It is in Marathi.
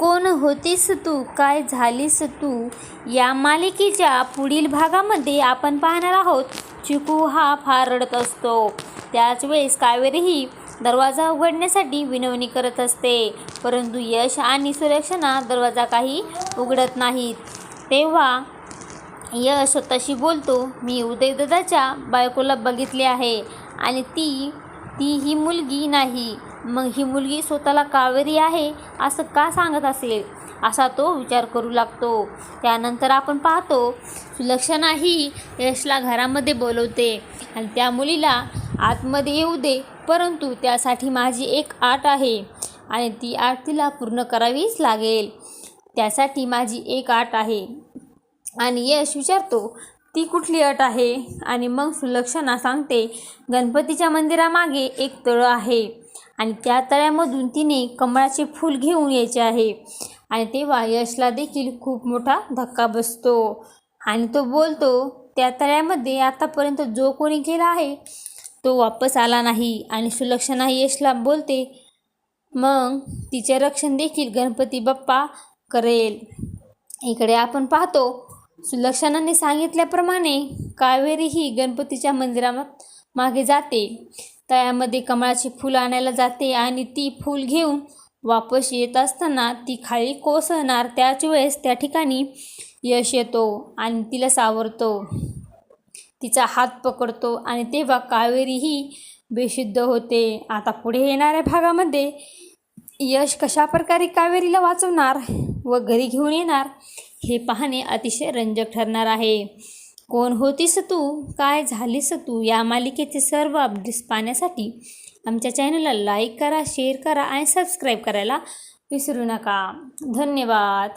कोण होतीस तू? काय झालीस तू? या मालिकेच्या पुढील भागामध्ये आपण पाहणार आहोत चिकू हा फार रडत असतो. त्याच वेळेस कावेरीही दरवाजा उघडण्यासाठी विनवणी करत असते. परंतु यश आणि सुरक्षणा दरवाजा काही उघडत नाहीत. तेव्हा यश स्वतःशी बोलतो मी उदयदादाच्या बायकोला बघितले आहे आणि ती ती ही मुलगी नाही. मग ही मुलगी स्वतःला कावेरी आहे असं का सांगत असेल? असा तो विचार करू लागतो. त्यानंतर आपण पाहतो सुलक्षणा ही यशला घरामध्ये बोलवते. आणि त्या मुलीला आतमध्ये येऊ दे परंतु त्यासाठी माझी एक आट आहे. आणि ती आट तिला पूर्ण करावीच लागेल. त्यासाठी माझी एक आट आहे. आणि यश विचारतो ती कुठली अट आहे? आणि मग सुलक्षणा सांगते गणपतीच्या मंदिरामागे एक तळं आहे. आणि त्या तळ्यामधून तिने कमळाचे फूल घेऊन यायचे आहे. आणि तेव्हा यशला देखील खूप मोठा धक्का बसतो. आणि तो बोलतो त्या तळ्यामध्ये आतापर्यंत जो कोणी गेला आहे तो वापस आला नाही. आणि सुलक्षणा यशला बोलते मग तिचे रक्षण देखील गणपती बाप्पा करेल. इकडे आपण पाहतो सुलक्षणाने सांगितल्याप्रमाणे कावेरी ही गणपतीच्या मंदिरात मागे जाते. तळ्यामध्ये कमळाची फुलं आणायला जाते आणि ती फूल घेऊन वापस येत असताना ती खाली कोसळणार त्याच वेळेस त्या ठिकाणी यश येतो आणि तिला सावरतो. तिचा हात पकडतो आणि तेव्हा कावेरी ही बेशुद्ध होते. आता पुढे येणाऱ्या भागामध्ये यश कशा प्रकारे कावेरीला वाचवणार व घरी घेऊन येणार हे पाहणे अतिशय रंजक ठरणार आहे. कोण होतीस तू? काय झालीस तू? या मालिकेचे सर्व अपडेट्स पाहण्यासाठी आमच्या चॅनलला लाईक करा शेअर करा आणि सबस्क्राईब करायला विसरू नका. धन्यवाद.